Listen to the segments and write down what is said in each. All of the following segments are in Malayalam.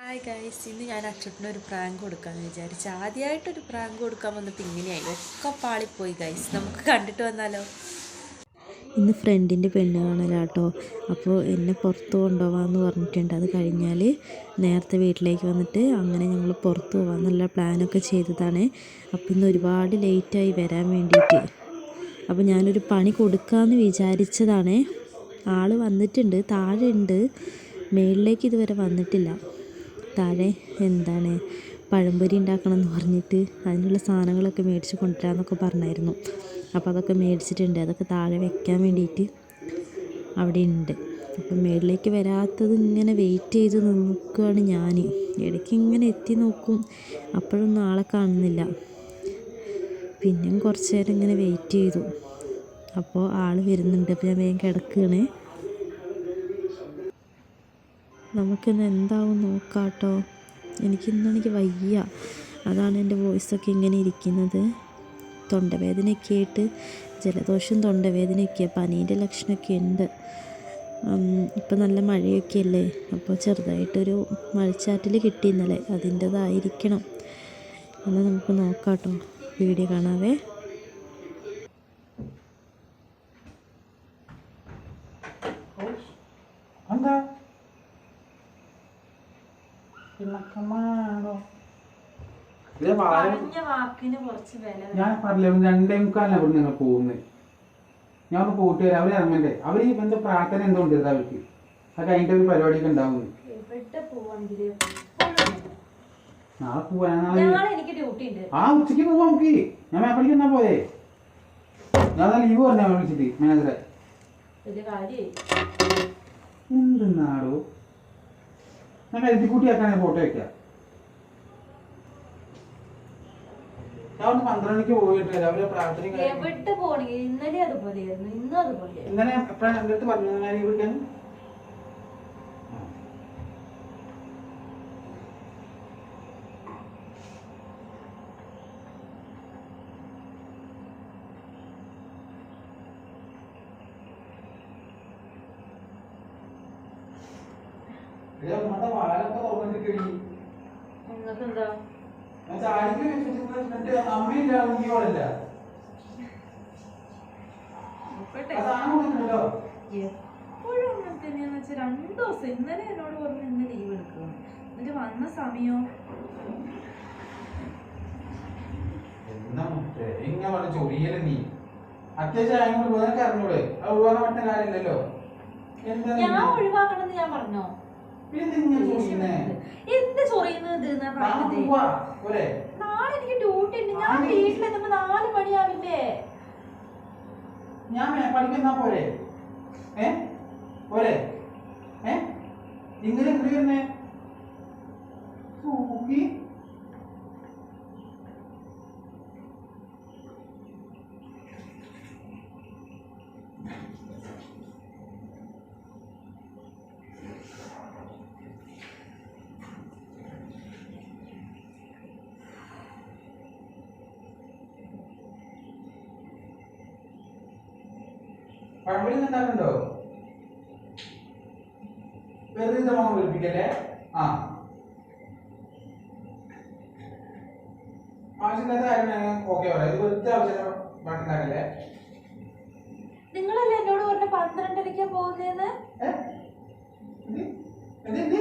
ഹായ് ഗൈസ് ഇന്ന് ഞാൻ അച്ചുട്ടിന് ഒരു പ്രാങ്ക് കൊടുക്കാമെന്ന് വിചാരിച്ചു. ആദ്യമായിട്ടൊരു പ്രാങ്ക് കൊടുക്കാൻ വന്നപ്പോൾ ഇങ്ങനെയായി. ഒക്കെ പാളിപ്പോയി ഗൈസ് നമുക്ക് കണ്ടിട്ട് വന്നാലോ? ഇന്ന് ഫ്രണ്ടിന്റെ പെണ്ണ് കാണലാട്ടോ. അപ്പോൾ എന്നെ പുറത്ത് കൊണ്ടുപോകാമെന്ന് പറഞ്ഞിട്ടുണ്ട്. അത് കഴിഞ്ഞാൽ നേരത്തെ വീട്ടിലേക്ക് വന്നിട്ട് അങ്ങനെ ഞങ്ങൾ പുറത്ത് പോകാമെന്നുള്ള പ്ലാനൊക്കെ ചെയ്തതാണ്. അപ്പോൾ ഇന്ന് ഒരുപാട് ലേറ്റായി വരാൻ വേണ്ടിയിട്ട്. അപ്പോൾ ഞാനൊരു പണി കൊടുക്കാമെന്ന് വിചാരിച്ചതാണ്. ആൾ വന്നിട്ടുണ്ട്. താഴെ ഉണ്ട് മേളിലേക്ക് ഇതുവരെ വന്നിട്ടില്ല. താഴെ എന്താണ് പഴംപൊരി ഉണ്ടാക്കണം എന്ന് പറഞ്ഞിട്ട് അതിനുള്ള സാധനങ്ങളൊക്കെ മേടിച്ച് കൊണ്ടുവരാമെന്നൊക്കെ പറഞ്ഞായിരുന്നു. അപ്പോൾ അതൊക്കെ മേടിച്ചിട്ടുണ്ട്. അതൊക്കെ താഴെ വെക്കാൻ വേണ്ടിയിട്ട് അവിടെ ഉണ്ട്. അപ്പം മേളിലേക്ക് വരാത്തത് ഇങ്ങനെ വെയിറ്റ് ചെയ്ത് നിൽക്കുകയാണ് ഞാൻ ഇടയ്ക്ക് ഇങ്ങനെ എത്തി നോക്കും. അപ്പോഴൊന്നും ആളെ കാണുന്നില്ല. പിന്നെയും കുറച്ച് നേരം ഇങ്ങനെ വെയിറ്റ് ചെയ്തു. അപ്പോൾ ആൾ വരുന്നുണ്ട്. അപ്പോൾ ഞാൻ വേഗം കിടക്കുകയാണ്. നമുക്കിന്ന് എന്താവും നോക്കാം കേട്ടോ എനിക്കിന്നെനിക്ക് വയ്യ. അതാണ് എന്റെ വോയിസൊക്കെ ഇങ്ങനെ ഇരിക്കുന്നത്. തൊണ്ടവേദനയൊക്കെ ആയിട്ട് ജലദോഷം തൊണ്ടവേദനയൊക്കെ പനീന്റെ ലക്ഷണമൊക്കെ ഉണ്ട്. ഇപ്പം നല്ല മഴയൊക്കെ അല്ലേ? അപ്പോൾ ചെറുതായിട്ടൊരു മഴച്ചാറ്റിൽ കിട്ടി ഇന്നലെ. അതിന്റെതായിരിക്കണം. എന്നാൽ നമുക്ക് നോക്കാം കേട്ടോ വീഡിയോ കാണാവേ എന്താ പിണക്കമാണോ ഇത് വളരെ വാക്കിന് കുറച്ച് വില ഞാൻ പറഞ്ഞില്ല രണ്ടേ മുക്കാലിനാണ് ഇവിടെ നിങ്ങൾ പോകുന്നത് ഞാൻ ഒന്ന് പോയിട്ട് വരാം. അവർ ഇറങ്ങണ്ടേ? അവർ ഈ എന്താ പ്രാർത്ഥന എന്തോ ഉണ്ട് അവർക്ക്. അത് കഴിഞ്ഞിട്ട് ഒരു പരിപാടിയൊക്കെ ഉണ്ടാവും. എവിടെ പോവാണെങ്കിൽ. നാളെ പോവാ ആ ഉച്ചയ്ക്ക് പോവാം നമുക്ക്. ഞാൻ മാപ്പിളിക്ക് എന്നാ പോയേ ഞാൻ ലീവ് പറഞ്ഞാ വിളിച്ചിട്ട് മാനേജറെ എന്ത് നാടോ? ഞാൻ കരുതിക്കുട്ടി ആക്കാനേ ഫോട്ടോ വെക്കാം. ഞാൻ ഒന്ന് പന്ത്രണ്ട് മണിക്ക് പോയിട്ട് രാവിലെ പ്രാർത്ഥന എവിടെ പോണെങ്കിൽ ഇന്നലെ അതുപോലെയായിരുന്നു ഇന്നും അതുപോലെ ഇന്നലെ എപ്പോഴാണ് എന്റെ അടുത്ത് പറഞ്ഞു ഞാൻ തുറന്നിട്ട് നിങ്ങൾക്ക് എന്താ വെച്ചിട്ട് അമ്മയില്ല അതാണ് കൊടുക്കണല്ലോ എപ്പോഴും അങ്ങനെ തന്നെയാന്ന് വെച്ചാൽ രണ്ടു ദിവസം ഇന്നലെ എന്നോട് പറഞ്ഞു ഇന്ന് ലീവ് എടുക്കണം. എന്നിട്ട് വന്ന സമയോ? എന്നാ മുട്ടേ ഇങ്ങനെ പറഞ്ഞ ചൊറിയൽ നീ? അത്യാവശ്യം ആയും കൊണ്ട് വേറെ അറിഞ്ഞൂടെ? അത് ഒഴിവാക്കാൻ പറ്റുന്ന കാര്യമില്ലല്ലോ. എന്താ ഞാൻ നീ? ഒഴിവാക്കണമെന്ന് ഞാൻ പറഞ്ഞോ? എന്ത് ചൊറിയുന്നത് നാളെ എനിക്ക് ഡ്യൂട്ടി ഉണ്ട്. ഞാൻ വീട്ടിലെത്തുമ്പോ നാല് മണിയാവില്ലേ? ഞാൻ പഠിക്കുന്ന പോരെ? ഏ? പോരെ? ഏ? ഇങ്ങനെ ഇവിടെ വരുന്നേ സൂക്കി പഴമ്പൊരി ഉണ്ടാക്കുന്നുണ്ടോ വെറുതെ നമ്മൾ വിളിപ്പിക്കല്ലേ ആ. ആവശ്യമില്ലാത്ത കാര്യം ഓക്കെ പറയാം. ഇത് വെറുതെ ആവശ്യം ഉണ്ടാക്കല്ലേ നിങ്ങളല്ലേ എന്നോട് പറഞ്ഞ പന്ത്രണ്ടരയ്ക്കാ പോകുന്നതെന്ന് ഏ? എന്ത്? എന്ത്? എന്ത്?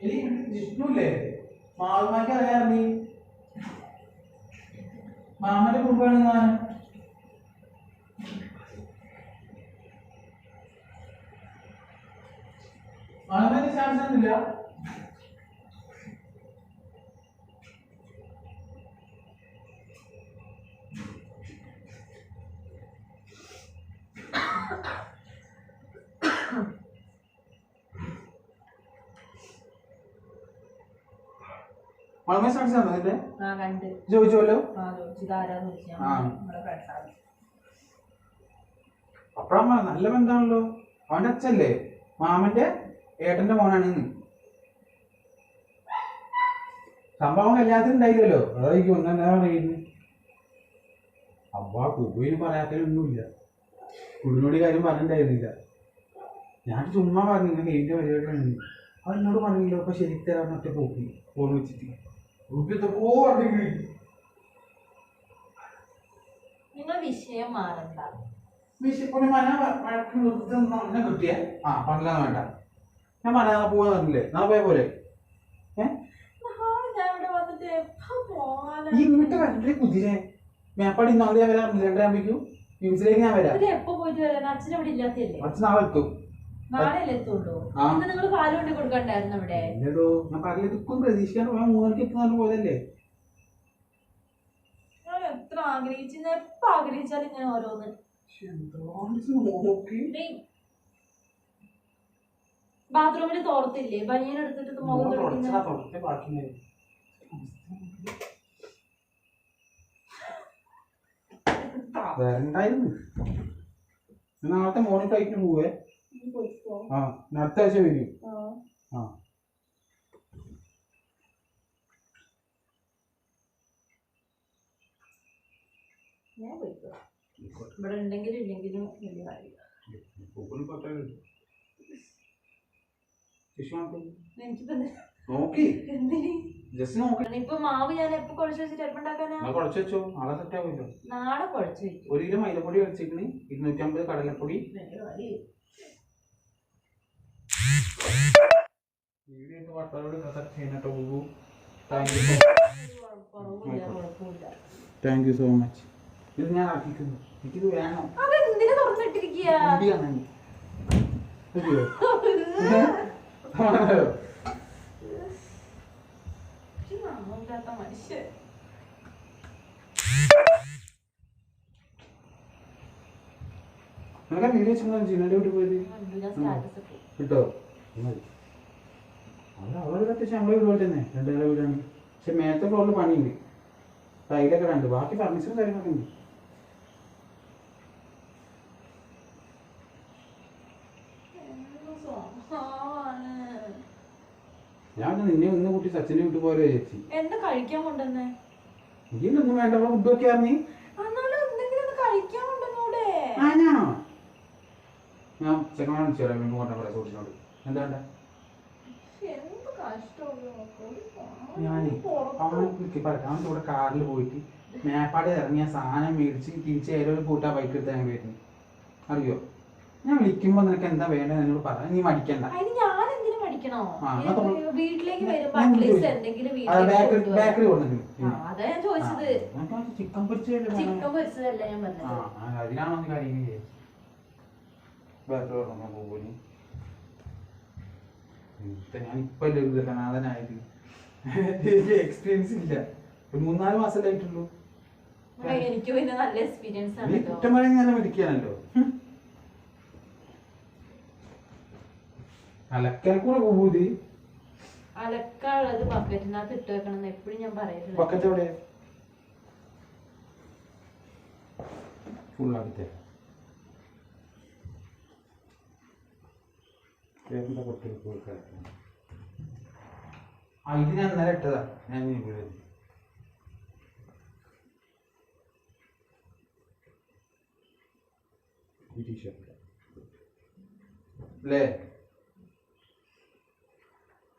അവന് ബേസ് വാട്ടർ എന്തെങ്കിലും കൊണ്ടാണോ? എലി, ജിഷ്ണുല്ലേ? മാവുമാക്ക് അറിയാം നീ. മാമന്റെ കുടുംബമാണ് ഞാൻ മാമന്റെ ചാൻസ് ഒന്നുമില്ല മാമ ചാൻസ് ആണോ നിന്റെ ആ കണ്ട് ചോദിച്ചോല്ലോ ആ ചോദിച്ചതാരാന്ന് സാക്ഷി ആ. നമ്മുടെ ഫ്രണ്ട്സാണ് അപ്പഴമ്മ നല്ല ബന്ധമാണല്ലോ. അവന്റെ അച്ഛല്ലേ? മാമന്റെ ഏട്ടന്റെ മോനാണ് സംഭവം കല്യാണത്തിന് ഉണ്ടായില്ലല്ലോ. അതായിരിക്കും ഒന്നും എന്താ പറയുന്നത് അవ్వ കുബുവിന് പറയാത്തൊന്നുമില്ല കുടിനോട് കാര്യം പറഞ്ഞിട്ടുണ്ടായിരുന്നില്ല. ഞാൻ ചുമ്മാ പറഞ്ഞു ഇങ്ങനെ എന്റെ പരിപാടിയാണ് അവൻ എന്നോട് പറഞ്ഞില്ല അപ്പൊ ശരി തരാൻ ഒറ്റ പോക്കി ഫോൺ വെച്ചിട്ട്. പറഞ്ഞു നിങ്ങൾ വിഷയം മാറണ്ട. വിശപ്പിന് മന വഴക്ക് നിർത്തി എന്നെ കിട്ടിയ ആ പണ്ടില്ല വേണ്ട. ഞാൻ പറഞ്ഞില്ലേ? നാളെ പോയ പോലെ ഈ ഇങ്ങോട്ട് വരണ്ടേ കുതിരെ? മേപ്പാടി ഞാൻ വരാം. രണ്ടരാകുമ്പോഴേക്കും മ്യൂസിലേക്ക് ഞാൻ വരാം. അച്ഛൻ നാളെ എത്തും. ഇതൊക്കെ പ്രതീക്ഷിക്കാണ്ട് എത്തുന്ന പോയതല്ലേ എത്ര ആഗ്രഹിച്ചു എപ്പോ ആഗ്രഹിച്ചാലും ഇങ്ങനെ ഓരോന്ന്. ബാത്റൂമിൽ തോർത്തില്ലേ? ബനിയൻ എടുത്തിട്ട് മുഖം നാളത്തെ മോർണിംഗ് ഫ്ലൈറ്റിന് പോവേ. ആ അടുത്ത ആഴ്ച വരും. ആ. ഞാൻ പോയിക്കോ. ഇവിടെ ഉണ്ടെങ്കിലും ഇല്ലെങ്കിലും വലിയ കാര്യമില്ല. ഇപ്പൊ മാവ് ഞാൻ എപ്പോ കുഴച്ച് വെച്ചിട്ട് എപ്പോ ഉണ്ടാക്കാനാ? ഞാൻ കുഴച്ച് വെച്ചോ? നാളെ സെറ്റ് ആവുമല്ലോ നാളെ കുഴച്ച് വെക്കും. ഒരു കിലോ മൈദപ്പൊടി വെച്ചിരിക്കണേ ഇരുന്നൂറ്റമ്പത് കടലപ്പൊടി വീഡിയോ വട്ടോട് സെറ്റ് ചെയ്യുന്നട്ടോ ബുബു താങ്ക് യു സോ മച്ച് ഇത് ഞാൻ ആക്കിക്കുന്നു എനിക്കിത് വേണം. മനുഷ്യൻ. നിനക്ക് വീഡിയോ വെച്ചാൽ ജിനയുടെ വീട്ടിൽ പോയത്? കിട്ടോ? മതി അവിടെ അവരുടെ അത്യാവശ്യം നമ്മളെ വീട് പോലെ തന്നെ രണ്ടുപേരുടെ വീടാണ്. പക്ഷെ മേത്തെ ഫ്ലോറിൽ പണിയുണ്ട്. ടൈലൊക്കെ ഉണ്ട് ബാക്കി ഫർണിച്ചറും കാര്യങ്ങളൊക്കെ ഉണ്ട്. ഞാൻ നിന്നെ ഒന്ന് കൂട്ടി സച്ചിനെ വിട്ടു പോലെ ചേച്ചി. എന്താ കഴിക്കാൻ കൊണ്ടുവന്നേ? വേണ്ട ഫുഡ് ഒക്കെ അറിഞ്ഞി ഞാൻ ചെക്കനാണ് വിളിച്ചു തരാം വീണ്ടും കൊണ്ടാ പറയാം സൂക്ഷിനോട് എന്താ എന്ത് കഷ്ടമുള്ള മക്കൾ. ഞാനേ പുറത്ത്. അവനെ വിളിക്ക് പറയാം അവന്റെ കൂടെ കാറിൽ പോയിട്ട് മേപ്പാടി ഇറങ്ങിയ സാധനം മേടിച്ച് തിരിച്ച് ഏതൊരു കൂട്ടാ ബൈക്ക് എടുത്ത് ഞാൻ വരുന്നു അറിയോ? ഞാൻ വിളിക്കുമ്പോ നിനക്ക് എന്താ വേണ്ടത് എന്നോട് പറ. നീ മടിക്കണ്ട. ബേക്കറി ചിക്കൻ പൊരിച്ചതല്ല അതിനാണോ കാര്യങ്ങൾ ബേക്കറി പോകുന്നു ഞാൻ ഇപ്പൊ അല്ലേ ഒരു ഗൃഹനാഥനായത്. എനിക്ക് എക്സ്പീരിയൻസ് ഇല്ല. ഒരു മൂന്നാൽ മാസമല്ലേ ആയിട്ടുള്ളൂ. ആ, എനിക്ക് പിന്നെ നല്ല എക്സ്പീരിയൻസ് ആണ് നീ കേട്ടോ കുറ്റം പറയാൻ ഞാൻ മേടിക്കാനല്ലോ അലക്കാൻ കൂടെ പോകൂതി അലക്കാനുള്ളത് ബക്കറ്റിനകത്ത് ഇട്ട് വെക്കണം എപ്പോഴും ഞാൻ പറയുന്നത് പക്കത്തെ എവിടെ? ഫുള്ളാക്കി തരാം വേറെന്താ കുട്ടികൾക്ക് ആ ഇത് ഞാൻ ഇന്നലെ ഇട്ടതാ. ഞാൻ ഇനി ഇവിടെ ഈ ടീഷർട്ട്. അല്ലേ?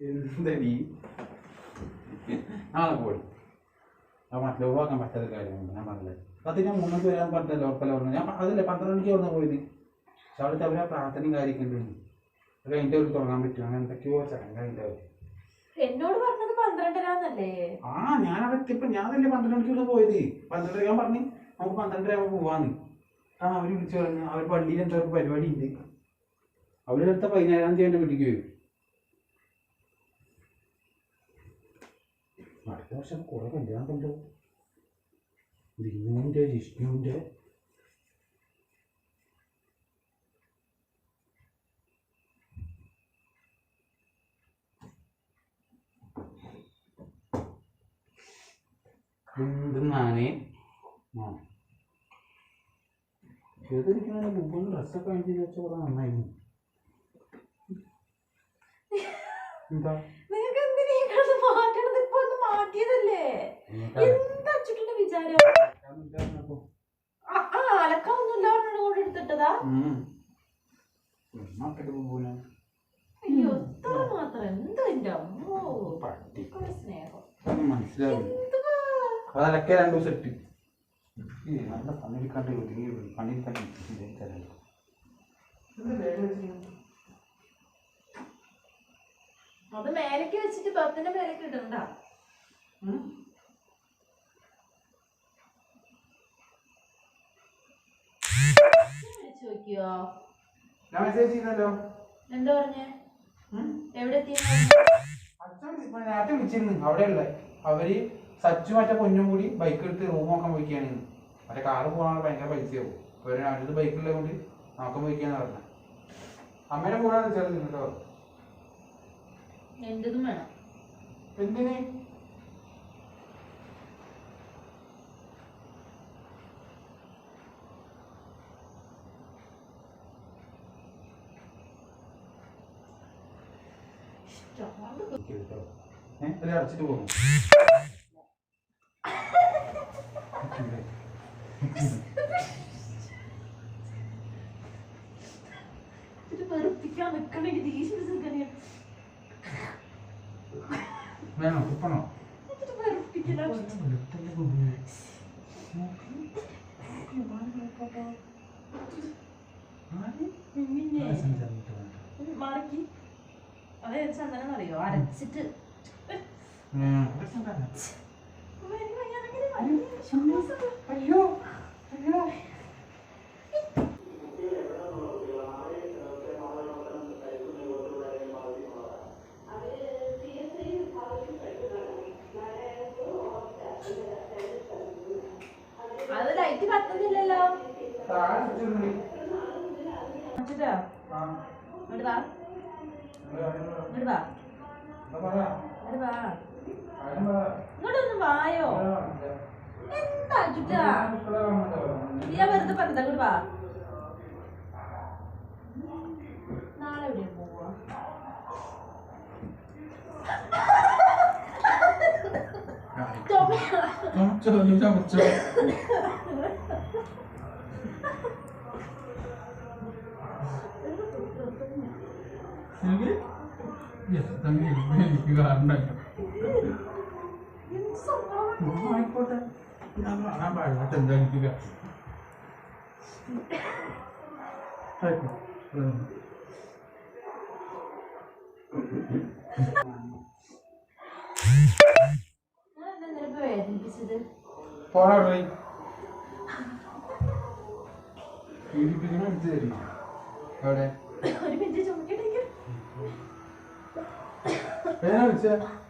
എന്തടി? നാളെ പോയി. ആ മറ്റേ ഒഴിവാക്കാൻ പറ്റാത്ത കാര്യമാണ്. ഞാൻ പറഞ്ഞത് പത്തിന് മൂന്നൊക്കെ വരാൻ പറഞ്ഞല്ലോ ഉറപ്പല്ല പറഞ്ഞു ഞാൻ അതല്ലേ പന്ത്രണ്ട് മണിക്ക് വന്നു പോയത് പക്ഷെ അവിടുത്തെ അവരെ പ്രാർത്ഥനയും കാര്യമൊക്കെ ഉണ്ട് അത് കഴിഞ്ഞിട്ട് അവർ തുടങ്ങാൻ പറ്റും അങ്ങനെ എന്തൊക്കെയോ ചടങ്ങ് എന്നോട് പറഞ്ഞത് പന്ത്രണ്ടരാന്നല്ലേ? ആ ഞാൻ അവിടെ ഞാൻ തന്നെ പന്ത്രണ്ട് മണിക്ക് ഇവിടെ പോയത്. പന്ത്രണ്ടര ഞാൻ പറഞ്ഞു നമുക്ക് പന്ത്രണ്ടര ആകുമ്പോൾ പോവാന്ന്. ആ അവർ വിളിച്ചു പറഞ്ഞു അവർ പള്ളിയിൽ എന്തോ ഒരു പരിപാടി ഉണ്ട്. അവരെടുത്ത പതിനേഴാം തീയതി എന്റെ വീട്ടിലേക്ക് വരും. അടുത്ത വർഷം കുറെ കല്യാണം കണ്ടു ദിനുവിന്റെ ജിഷ്ണുവിന്റെ എന്തെന്നാണ് ആ. ഏതൊരിക്കലും മുമ്പ് ഡ്രസ്സൊക്കെ വാങ്ങിച്ചു വെച്ചാൽ കുറെ നന്നായിരുന്നു. എന്താ? നിങ്ങൾക്ക് എന്തിനാ അതൊക്കെ കൊണ്ട് രണ്ടു ദിവസം ഇട്ട്. നല്ല പണിയെടുക്കാണ്ട് ഒതുങ്ങി പണിയെടുക്കാൻ അത് മേലേക്ക് വെച്ചിട്ട് ബത്തിന്റെ മേലേക്ക് ഇടണ്ട? ഞാൻ മെസ്സേജ് ചെയ്തല്ലോ. എന്താ പറഞ്ഞേ? എവിടെ എത്തി അച്ഛൻ വിളി- നേരത്തെ വിളിച്ചിരുന്നു. അവിടെയുള്ള. അവർ സച്ചു മറ്റേ പൊന്നും കൂടി ബൈക്ക് എടുത്ത് റൂം നോക്കാൻ പോയിക്കാണ് മറ്റേ കാറ് പോകാനുള്ള ഭയങ്കര പൈസയാവും. ഇപ്പൊ ഒരു അടുത്ത് ബൈക്കുള്ളത് കൊണ്ട് നോക്കാൻ പോയിക്കാന്ന് പറഞ്ഞ. അമ്മേനെ കൂടെ ചേർന്ന് കേട്ടോ എന്തിന്? ഏഹ് അടച്ചിട്ട് പോകും വേണോ? വെറുപ്പിക്കല. മാറിക്ക്. അത് ചന്ദനം അറിയോ അരച്ചിട്ട്. അയ്യോ. അത് ലൈറ്റ് കത്തുന്നില്ലല്ലോ താഴെ വെച്ചിട്ടുണ്ട്. അച്ഛട്ടാ ആ, ഇങ്ങോട്ട് വാ ഇങ്ങോട്ട് വാ എന്താ പറയാ? ഇങ്ങോട്ട് വാ കാര്യം പറ. ഇങ്ങോട്ടൊന്ന് വായോ എന്താ അച്ഛട്ടാ മക്കളെ കാണുന്നുണ്ടോ? നീ വെറുതെ പറഞ്ഞതാ ഇങ്ങോട്ട് വാ നാളെ എവിടെയാ പോവാ ചുമച്ചോ, നീ ചുമച്ചോ. എനിക്ക് yes, തന്നെ എനിക്ക് കാരണമല്ല. ഉം, ആയിക്കോട്ടെ. ഞാൻ കാണാൻ പാടില്ലാത്ത എന്താ എനിക്ക് കാര്യം. ആയിക്കോട്ടെ. ഉം. ഞാൻ എന്താ നിനക്ക് വേദനിപ്പിച്ചത് പോടാ അവിടെ. പീഡിപ്പിക്കണ എടുത്ത് തരുന്നോ? എവിടെ? ഒരു മിനിറ്റ് ചുമക്കട്ടെ ഏതാ വിളിച്ചേ? പോയി